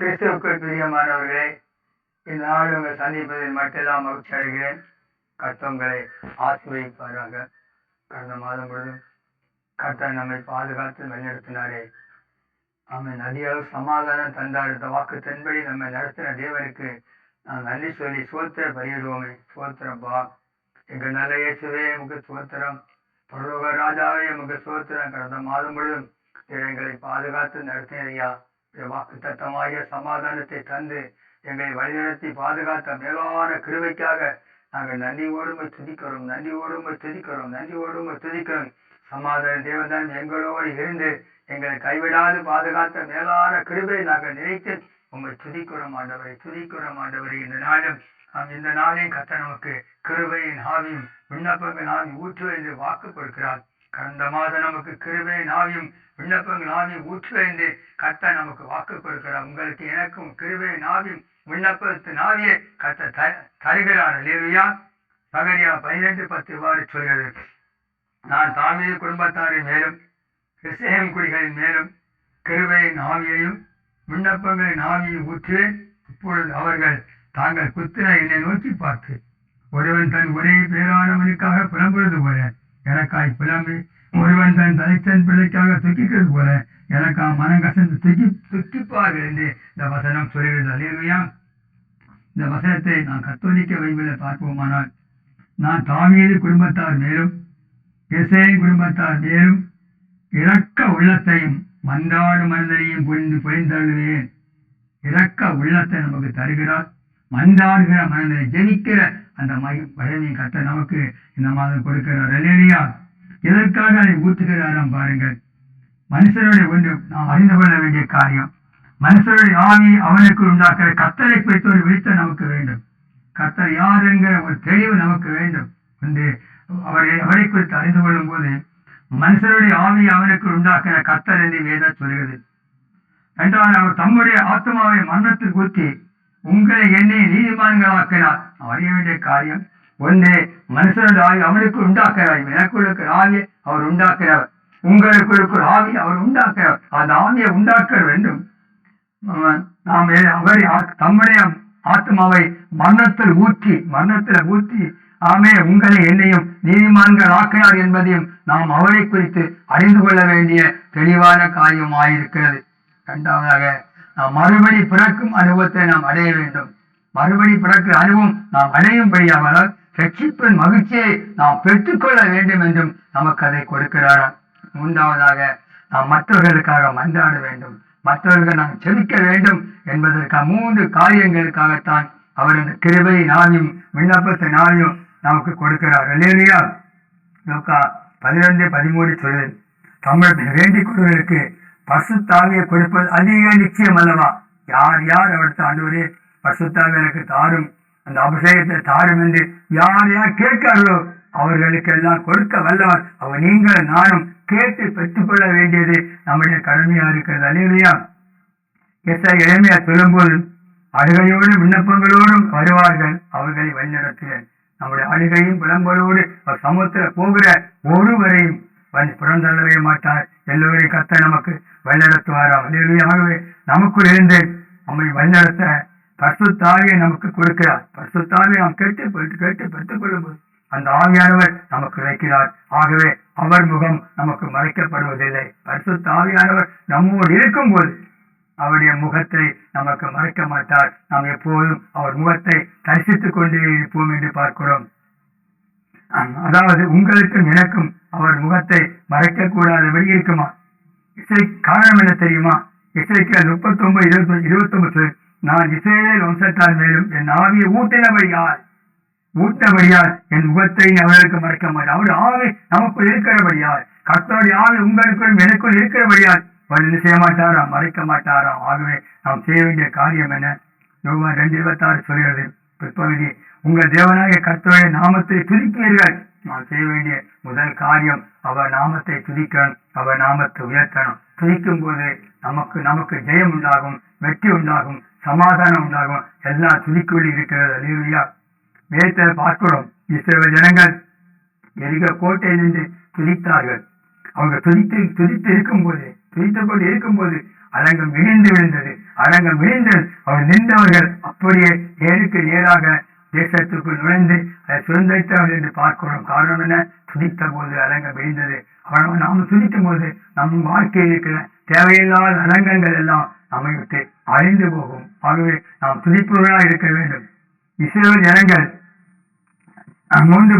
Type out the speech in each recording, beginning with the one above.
கிறிஸ்துவுக்குள் பிரியமானவர்களே இந்த நாள் உங்கள் சந்திப்பதில் மட்டும் மகிழ்ச்சி அடைகிறேன். கர்த்தவங்களை ஆசிர்வதிப்பாராக. கடந்த மாதம் முழுவதும் கர்த்தர் நம்மை பாதுகாத்து வழிநடத்தினாரே. அவன் நதியாக சமாதானம் தந்தார். இந்த வாக்கு தென்படி நம்மை நடத்தின தேவனுக்கு நான் நன்றி சொல்லி சோத்திர பலியிடுவோமே. சோத்திரப்பா எங்கள் நல்ல இயேசுவே முக சோத்திரம். பரலோக ராஜாவே உமக்கு சோத்திரம். கடந்த மாதம் முழுவதும் எங்களை பாதுகாத்து நடத்தினையா வாக்கு தத்தமாகிய சமாதானத்தை தந்து எங்களை வழிநடத்தி பாதுகாத்த மேலான கிருவைக்காக நாங்கள் நன்றி ஓடுமை துதிக்கிறோம் நன்றியோடு துதிக்கிறோம் நன்றியோடு துதிக்கிறோம். சமாதான தேவதான் எங்களோடு இருந்து எங்களை கைவிடாது பாதுகாத்த மேலான கிருபை நாங்கள் நினைத்து உங்களை துதிக்கிறோம் ஆண்டவரை துதிக்கிறோம் ஆண்டவரை. இந்த நாளும் நாம் இந்த நாளையும் கத்த நமக்கு கிருபையின் ஆவியும் விண்ணப்பங்கள் ஆவி ஊற்று என்று வாக்கு கொடுக்கிறார். கடந்த மாதம் நமக்கு கிருபையின் ஆவியும் விண்ணப்பங்கள் ஆவியும் ஊற்றுவேன் என்று கத்த நமக்கு வாக்கு கொடுக்கிறார். உங்களுக்கு எனக்கும் கிருபையின் ஆவியும் விண்ணப்பத்தின் ஆவியை கத்த த தருகிறார். இல்லையா பகரியா பதினெட்டு பத்து இவ்வாறு சொல்கிறது. நான் தாமிய குடும்பத்தாரின் மேலும் கிறிஸ்தேம் குடிகளின் மேலும் கிருபையின் ஆவியையும் விண்ணப்பங்களின் ஆவியை ஊற்றுவேன். இப்பொழுது அவர்கள் தாங்கள் குத்தின என்னை நோக்கி பார்த்து ஒருவன் தன் ஒரே பேரானவனுக்காக புலம்புறது போல எனக்காய் புலம்பி ஒருவன் தன் தலைத்தன் பிள்ளைக்காக துக்கிக்கிறது போல எனக்கா மனம் கசந்து துக்கி துக்கிப்பார்கள் என்று இந்த வசனம் சொல்கிறது. அல்லையா இந்த வசனத்தை நான் கத்தோலிக்க வைவில் பார்ப்போமானால் நான் தாவியது குடும்பத்தார் மேலும் இசை குடும்பத்தார் மேலும் இறக்க உள்ளத்தையும் மன்றாடு மனிதனையும் புரிந்து பொழிந்தள்ளுவேன் இறக்க உள்ளத்தை நமக்கு தருகிறார். மன்றாடுகிற மனதை ஜெனிக்கிற அந்த வழமையை கத்த நமக்கு இந்த மாதம் கொடுக்கிறார். இல்லையா எதற்காக அதை ஊற்றுகிறாராம் பாருங்கள். மனுஷனுடைய ஒன்று நாம் அறிந்து கொள்ள வேண்டிய காரியம். மனுஷனுடைய ஆவி அவனுக்கு உண்டாக்குற கத்தரை குறித்து ஒரு விழித்த நமக்கு வேண்டும். கத்தர் யார் என்கிற ஒரு தெளிவு நமக்கு வேண்டும். என்று அவரை அவரை குறித்து அறிந்து கொள்ளும் போது மனுஷனுடைய ஆவி அவனுக்கு உண்டாக்குற கத்தர் என்று வேத சொல்கிறது. என்றால் அவர் தம்முடைய ஆத்மாவை மரணத்தில் ஊற்றி உங்களை என்னை நீதிமான்களாக்கினார். அறிய வேண்டிய காரியம் ஒன்று மனுஷனோட ஆவி அவனுக்கு உண்டாக்குறாய் எனக்குள்ளுக்கு ஆவி ஆவியை அவர் உண்டாக்குறவர் உங்களுக்கு ஆவி அவர் உண்டாக்குறவர் அந்த ஆவியை உண்டாக்க வேண்டும். நாம் அவரை தம்முடைய ஆத்மாவை மரணத்தில் ஊற்றி மரணத்தில் ஊற்றி ஆமே உங்களை என்னையும் நீதிமான்கள் ஆக்கினார் என்பதையும் நாம் அவரை குறித்து அறிந்து கொள்ள வேண்டிய தெளிவான காரியமாயிருக்கிறது. இரண்டாவதாக நாம் மறுபடி பிறக்கும் அனுபவத்தை நாம் அடைய வேண்டும். மறுபடி பிறக்கிற அனுபவம் நாம் அடையும்படியாக ரட்சிப்பின் மகிழ்ச்சியை நாம் பெற்றுக்கொள்ள வேண்டும் என்றும் நமக்கு அதை கொடுக்கிறாராம் மூன்றாவதாக நாம் மற்றவர்களுக்காக மன்றாட வேண்டும். மற்றவர்கள் நாம் செபிக்க வேண்டும் என்பதற்காக மூன்று காரியங்களுக்காகத்தான் அவர் இந்த கிருபை நாவியும் விண்ணப்பத்தை நாவியும் நமக்கு கொடுக்கிறார். இல்லையா லோக்கா பதினொன்று பதிமூணு சொல்லு தமிழ் வேண்டிக் கொள்வதற்கு பசுத்தாவியை கொடுப்பது அதிக நிச்சயம் அல்லவா? யார் யார் அவருக்கு ஆண்டவரே பசுத்தாவி எனக்கு தாரும்? அந்த அபிஷேகத்தை தாரும் என்று யார் யார் கேட்கிறார்களோ அவர்களுக்கு எல்லாம் கொடுக்க வல்லவர். அவர் நீங்கள் நானும் கேட்டு பெற்றுக்கொள்ள வேண்டியது நம்முடைய கடமையா இருக்கிறது. அல்லையா எஸ் இளமையா சொல்லும்போது அழுகையோடும் விண்ணப்பங்களோடும் வருவார்கள். அவர்களை வழிநடத்துவேன் நம்முடைய அழுகையும் அவர் சமுத்திர போகிற ஒருவரையும் புறந்தள்ளவே மாட்டார். எல்லோரையும் கத்த நமக்கு வழிநடத்துவார்? ஆகவே நமக்குள் இருந்து நம்மை வழிநடத்த பசுத்தாவியை நமக்கு கொடுக்கிறார். பசுத்தாவியை நாம் கேட்டு கேட்டு பெற்றுக் கொள்ளும் போது அந்த ஆவியானவர் நமக்கு வைக்கிறார் ஆகவே அவர் முகம் நமக்கு மறைக்கப்படுவதில்லை. பரிசுத்த ஆவியானவர் நம்மோடு இருக்கும் போது அவருடைய முகத்தை நமக்கு மறைக்க மாட்டார். நாம் எப்போதும் அவர் முகத்தை தரிசித்துக் கொண்டே இருப்போம் என்று பார்க்கிறோம். அதாவது உங்களுக்கும் எனக்கும் அவர் முகத்தை மறைக்க கூடாதபடி இருக்குமா இசை காரணம் என்ன தெரியுமா? இசைக்கு முப்பத்தி ஒன்பது இருபத்தி இருபத்தி ஒன்பது நான் இசையில் வம்சத்தால் மேலும் என் ஆவியை ஊட்டினபடியால் ஊட்டபடியால் என் முகத்தை அவர்களுக்கு மறைக்க மாட்டார். அவருடைய ஆவி நமக்குள் இருக்கிறபடியால் கர்த்தருடைய ஆவி உங்களுக்குள் எனக்குள் இருக்கிறபடியால் அவர் செய்ய மாட்டாராம் மறைக்க மாட்டாராம் ஆகவே நாம் செய்ய வேண்டிய காரியம் என்ன? ரூபாய் ரெண்டு இருபத்தாறு சொல்கிறது. பிற்பகுதி. உங்கள் தேவனாக கர்த்தருடைய நாமத்தை துதிப்பீர்கள் நான் செய்ய வேண்டிய முதல் காரியம் அவர் நாமத்தை துதிக்கணும் அவர் நாமத்தை உயர்த்தணும். துதிக்கும் போது நமக்கு நமக்கு ஜெயம் உண்டாகும் வெற்றி உண்டாகும் சமாதானம் உண்டாகும். எல்லாம் துதிக்குள் இருக்கிறது. அல்லையா வேத்தை பார்க்கிறோம். இஸ்ரேல் ஜனங்கள் எரிக கோட்டை நின்று துதித்தார்கள். அவங்க துதித்து துதித்து இருக்கும் போது இருக்கும்போது கொண்டு இருக்கும் போது அலங்கம் இடிந்து விழுந்தது. அரங்கம் விழுந்து அவர் நின்றவர்கள் அப்படியே நேருக்கு நேராக தேசத்திற்குள் நுழைந்து அதை சுதந்திரித்தவர்கள் என்று பார்க்கிறோம் காரணம் என்ன? துதித்த போது அரங்கம் விழுந்தது. அவன் நாம் துதிக்கும் போது நம் வாழ்க்கையில் இருக்கிற தேவையில்லாத அரங்கங்கள் எல்லாம் நம்மை விட்டு அழிந்து போகும். ஆகவே நாம் துதிப்பவர்களாக இருக்க வேண்டும். இஸ்ரேல் ஜனங்கள் மூன்று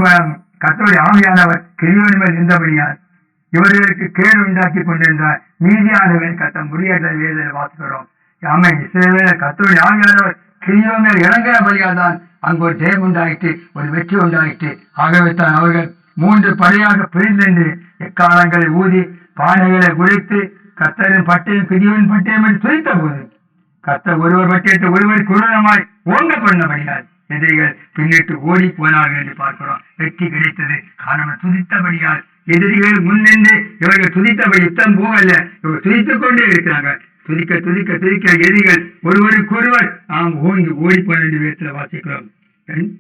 கத்தோடைய ஆவியானவர் கிரியோன் மேல் இருந்தபடியால் இவர்களுக்கு கேடு உண்டாக்கி கொண்டிருந்தார். மீதியானவன் கத்த முடியாத வேதனை வாசிக்கிறோம் ஆமை இஸ்ரேவே கத்தோடைய ஆவியானவர் கிரியோ மேல் இறங்கினபடியால் அங்கு ஒரு ஜெயம் உண்டாயிற்று ஒரு வெற்றி உண்டாயிற்று. ஆகவே தான் அவர்கள் மூன்று படையாக பிரிந்து எக்காலங்களை ஊதி பானைகளை குளித்து கத்தரின் பட்டையும் கிரியோவின் பட்டையும் என்று துதித்த போது கத்தர் ஒருவர் பட்டியிட்டு ஒருவர் குருடமாய் ஓங்க பண்ணபடியால் எதிரிகள் பின்னிட்டு ஓடி போனார்கள் என்று பார்க்கிறோம். வெற்றி கிடைத்தது. காரணம் துதித்தபடியால் எதிரிகள் முன்னின்று இவர்கள் துதித்தபடி யுத்தம் போகல. இவர்கள் துதித்துக் கொண்டே இருக்கிறாங்க துதிக்க துதிக்க துதிக்க எதிரிகள் ஒருவருக்கு ஒருவர் நாம் ஓங்கி ஓடி போன வேண்டிய வேதத்தில் வாசிக்கிறோம்.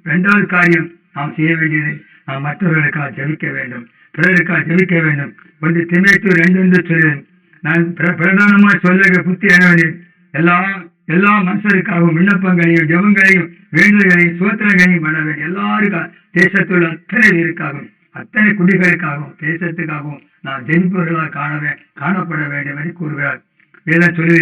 இரண்டாவது காரியம் நாம் செய்ய வேண்டியது நாம் மற்றவர்களுக்காக ஜெபிக்க வேண்டும். பிறருக்காக ஜெபிக்க வேண்டும். ஒன்று திமேத்து ரெண்டு என்று சொல்லுவேன். நான் பிரதானமாக சொல்ல புத்தி என்ன எல்லா எல்லா மனுஷருக்காகவும் விண்ணப்பங்களையும் ஜபங்களையும் வேண்டுதல்களையும் சுதந்திரங்களையும் பண்ண வேண்டும் எல்லாருக்கும் தேசத்துள்ள அத்தனை பேருக்காகவும் அத்தனை குடிகளுக்காகவும் தேசத்துக்காகவும் நான் ஜெயிப்பவர்களாக காணவே காணப்பட வேண்டும் என்று கூறுகிறார். வேதம் சொல்லி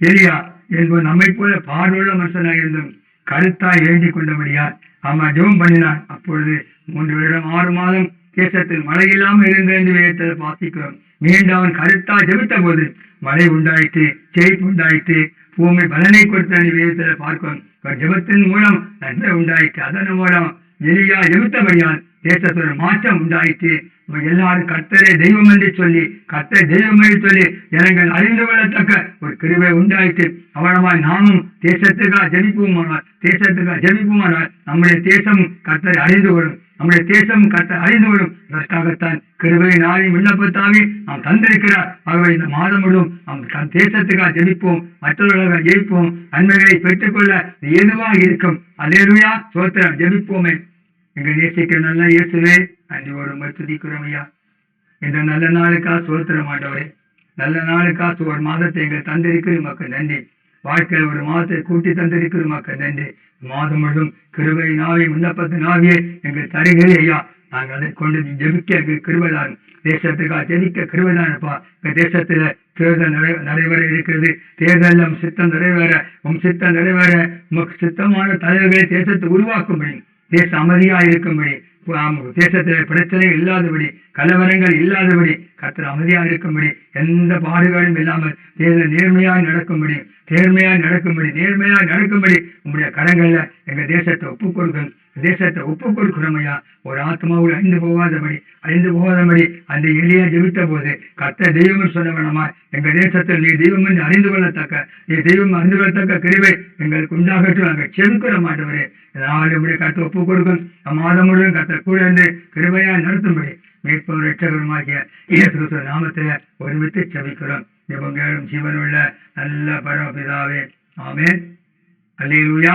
எலியா என்பது நம்மை போல பார்வையுள்ள மனுஷனாக இருந்தும் கருத்தாய் எழுதி கொண்டபடியால் அவன் ஜெபம் பண்ணினார் அப்பொழுது மூன்று வருடம் ஆறு மாதம் தேசத்தில் மழை இல்லாமல் இருந்த என்று வேதத்தில் வாசிக்கிறோம். மீண்டும் அவன் கருத்தாய் ஜெபித்த போது மழை உண்டாயிற்று செழிப்பு உண்டாயிற்று பூமி பலனை கொடுத்த வேதத்தில் பார்க்கிறோம். ஜெபத்தின் மூலம் நன்மை உண்டாயிற்று. அதன் மூலம் எளியா ஜெபித்தபடியால் தேசத்தோட மாற்றம் உண்டாயிற்று. எல்லாரும் கர்த்தரே தெய்வம் என்று சொல்லி கர்த்தரை தெய்வம் என்று சொல்லி ஜனங்கள் அறிந்து கொள்ளத்தக்க ஒரு கிருவை உண்டாயிற்று. அவனமாய் நாமும் தேசத்துக்காக ஜெபிப்போமானால் தேசத்துக்காக ஜெபிப்போமானால் நம்முடைய தேசம் கர்த்தரை அறிந்து கொள்ளும். நம்முடைய தேசம் கத்த அறிந்து கொள்ளும். அதற்காகத்தான் கிருபை நாளையும் விண்ணப்பத்தாவே நாம் தந்திருக்கிறார். ஆகவே இந்த மாதம் விடும் நாம் தேசத்துக்காக ஜெபிப்போம். மற்றவர்களாக ஜெயிப்போம் நன்மைகளை பெற்றுக்கொள்ள எதுவாக இருக்கும். அதேலுயா சோத்திரம். ஜெபிப்போமே. எங்கள் நேசிக்கிற நல்ல இயேசுவே அன்றி ஒரு துதிக்கிறோம் ஐயா. இந்த நல்ல நாளுக்கா சோத்திர மாட்டவரே. நல்ல நாளுக்கா ஒரு மாதத்தை எங்கள் தந்திருக்கிற மக்கள் நன்றி. வாழ்க்கையில் ஒரு மாதத்தை கூட்டி தந்திருக்கிற மக்கள் நன்றி. மாதம் முழுவதும் கிருபை நாவி விண்ணப்பத்தின் நாவியே எங்கள் தருகிறே ஐயா. நாங்கள் அதை கொண்டு ஜெபிக்க கிருபைதான் தேசத்துக்காக ஜெபிக்க கிருபைதான்ப்பா எங்கள் தேசத்துல தேர்தல் நடை நடைபெற இருக்கிறது. தேர்தல் சித்தம் நிறைவேற உம் சித்தம் நிறைவேற உமக்கு சித்தமான தலைவர்களை தேசத்தை உருவாக்கும்படி தேச அமைதியா இருக்கும்படி தேசத்தில் பிரச்சனை இல்லாதபடி கலவரங்கள் இல்லாதபடி கத்திர அமைதியா இருக்கும்படி எந்த பாடுகளும் இல்லாமல் தேர்தல் நேர்மையாய் நடக்கும்படி நேர்மையாய் நடக்கும்படி நேர்மையாய் நடக்கும்படி உங்களுடைய கரங்கள்ல எங்க தேசத்தை ஒப்புக் தேசத்தை ஒப்பு கொடுக்கிறோமையா ஒரு ஆத்மாவில் அழிந்து போகாதபடி அழிந்து போகாதபடி அந்த எளிய ஜெபித்த போது கத்த தெய்வம் சொல்ல வேணாமா எங்க தேசத்தில் நீ தெய்வம் என்று அறிந்து கொள்ளத்தக்க நீ தெய்வம் அறிந்து கொள்ளத்தக்க கிருவை எங்களுக்கு உண்டாகட்டும். நாங்கள் செதுக்கிற மாட்டவரே நாலு இப்படி கத்த ஒப்பு கொடுக்கும். மாதம் முழுவதும் கத்த கூட இருந்து கிருபையா நடத்தும்படி மீட்பவர் ரட்சகருமாகிய இயேசு நாமத்தில் ஒருமித்து செவிக்கிறோம் இவங்களும் ஜீவனுள்ள நல்ல பரமபிதாவே. ஆமே அல்லேலூயா.